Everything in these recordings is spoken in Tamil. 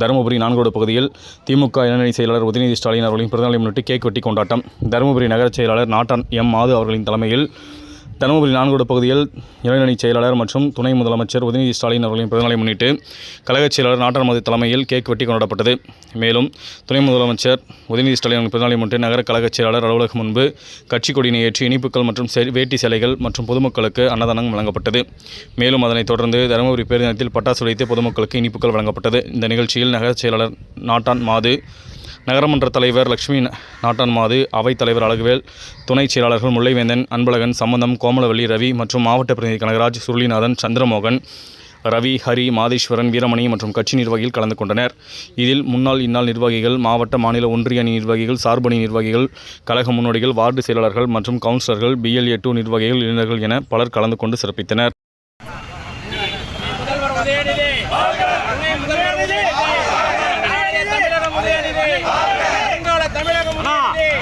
தருமபுரி நான்கோடு பகுதியில் திமுக இளநிலை செயலாளர் உதயநிதி ஸ்டாலின் அவர்களின் பிறந்தநாளை முன்னிட்டு கேக் வெட்டி கொண்டாட்டம். தருமபுரி நகரச் செயலாளர் நாட்டான் எம் மாது அவர்களின் தலைமையில் தருமபுரி நான்கோடு பகுதியில் இளைஞரணி செயலாளர் மற்றும் துணை முதலமைச்சர் உதயநிதி ஸ்டாலின் அவர்களின் பிறந்தநாளை முன்னிட்டு கழகச் செயலாளர் நாட்டான் மது தலைமையில் கேக் வெட்டி கொண்டாடப்பட்டது. மேலும் துணை முதலமைச்சர் உதயநிதி ஸ்டாலின் அவர்களின் பிறந்தநாளை முன்னிட்டு நகர கழகச் செயலாளர் அலுவலகம் முன்பு கட்சி கொடியினை ஏற்றி இனிப்புகள் மற்றும் செ- வேட்டி சேலைகள் மற்றும் பொதுமக்களுக்கு அன்னதானம் வழங்கப்பட்டது. மேலும் அதனைத் தொடர்ந்து தருமபுரி பேருந்தத்தில் பட்டாசு உடைத்து பொதுமக்களுக்கு இனிப்புகள் வழங்கப்பட்டது. இந்த நிகழ்ச்சியில் நகரச் செயலாளர் நாட்டான் மாது நகரமன்ற தலைவர் லட்சுமி நாட்டான்மாது நாட்டான் மாது அவைத் தலைவர் அழகுவேல் துணைச் செயலாளர்கள் முல்லைவேந்தன் அன்பழகன் சம்பந்தம் கோமலவள்ளி ரவி மற்றும் மாவட்ட பிரதிநிதி கனகராஜ் சுருளிநாதன் சந்திரமோகன் ரவி ஹரி மாதேஸ்வரன் வீரமணி மற்றும் கட்சி நிர்வாகிகள் கலந்து கொண்டனர். இதில் முன்னாள் இந்நாள் நிர்வாகிகள் மாவட்ட மாநில ஒன்றிய அணி நிர்வாகிகள் சார்பணி நிர்வாகிகள் கழக முன்னோடிகள் வார்டு செயலாளர்கள் மற்றும் கவுன்சிலர்கள் பிஎல்ஏ டூ நிர்வாகிகள் இளைஞர்கள் என பலர் கலந்து கொண்டு சிறப்பித்தனர் முதல்வர் உதயநிதி துணை முதல்வர் உதயநிதி நாளைய தமிழகம் உதயநிதி வருங்கால தமிழகம் உதயநிதி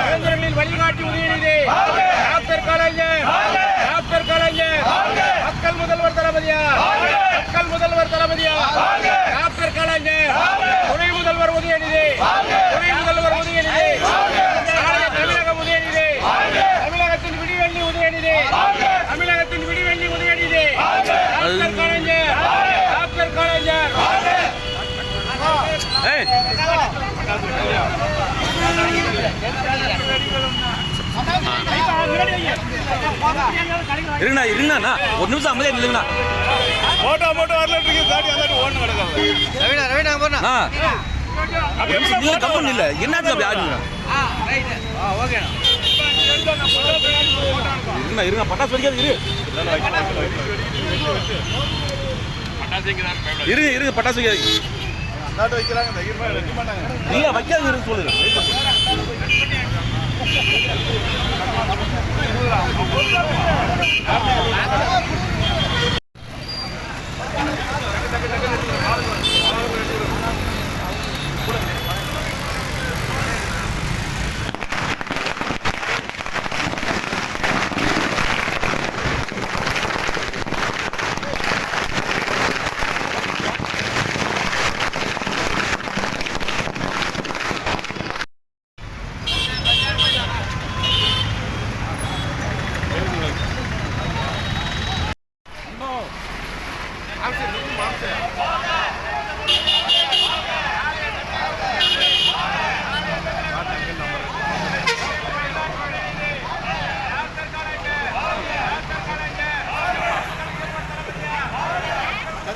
இளைஞர்களின் வழிகாட்டி உதயநிதி டாக்டர் கலைஞர் டாக்டர் கலைஞர் மக்கள் முதல்வர் தளபதியா மக்கள் முதல்வர் தளபதியா டாக்டர் கலைஞர் துணை முதல்வர் உதயநிதி துணை முதல்வர் உதயநிதி நாளைய தமிழகம் உதயநிதி தமிழகத்தின் விடிவெள்ளி உதயநிதி தமிழகத்தின் விடிவெள்ளி உதயநிதி டாக்டர் கலைஞர் டாக்டர் கலைஞர் இருங்கண்ணா இருங்கண்ணா. ஒரு நிமிஷம் அமைதியா நில்லுங்கண்ணா. போட்டோ போட்டோ வரல இருக்கு தாடி அந்த ஓட்டு கிடக்காது ஆ. ஒரு நிமிஷம் நில்லு கம்மன் இல்ல. என்னாச்சு அப்படி ஆடுங்க இருங்கண்ணா இருங்க பட்டாசு வெடிக்காது இரு. இருங்க இருங்க பட்டாசு வைக்காது நாட்டு வைக்கிறாங்க தைரியமா வைக்க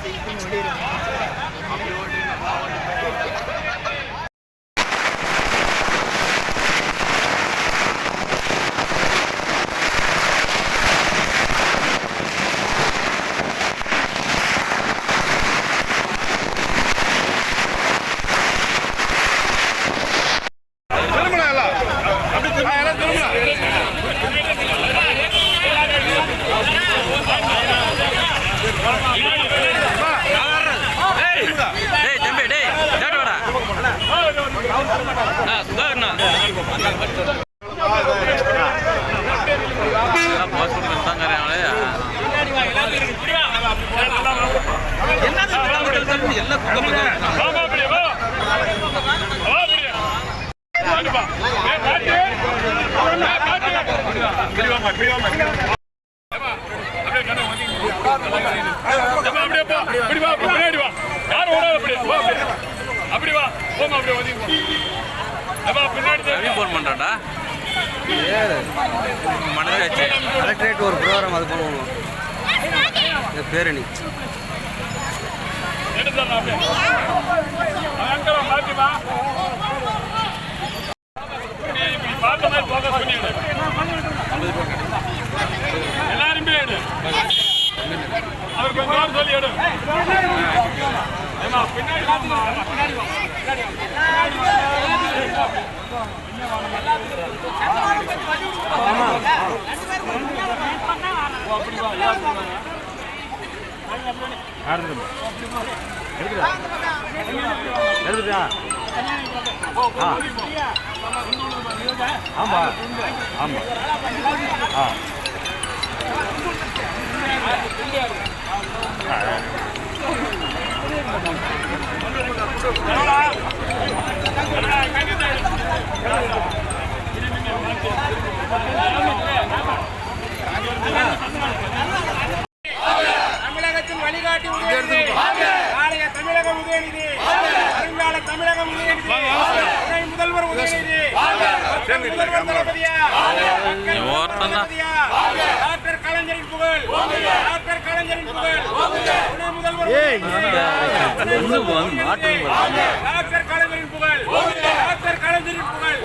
மாட்டாங்க இல்ல வைக்காது இருக்கு சொல்லுங்க அப்படி வா போங்க அப்படியே ஒதுங்கி போ பின்னாடி ஃபோன் பண்ணுறான்டா மனசாச்சு கலெக்டரேட் ஒரு ப்ரோக்ராம் அது பண்ணுவோம் இந்த பேரணி. எடுத்துடலாம் அப்படியே பயங்கரம் மாத்திமா இப்படி பார்த்த மாதிரி போக எடு அவர் கொஞ்ச நேரம் சொல்லி எடு பின்னாடி பின்னாடி வா. பின்னாடி வா. எடுத்துட்டா ஆ ஆமாம் ஆமாம் ஆ ஆ. உதயநிதி வருங்கால தமிழக உதயநிதி துணை முதல்வர் உதயநிதி முதல்வர் தளபதியா. டாக்டர் கலைஞரின் புகழ். டாக்டர் கலைஞரின் புகழ். துணை முதல்வர். டாக்டர் கலைஞரின் புகழ். டாக்டர் கலைஞரின் புகழ்.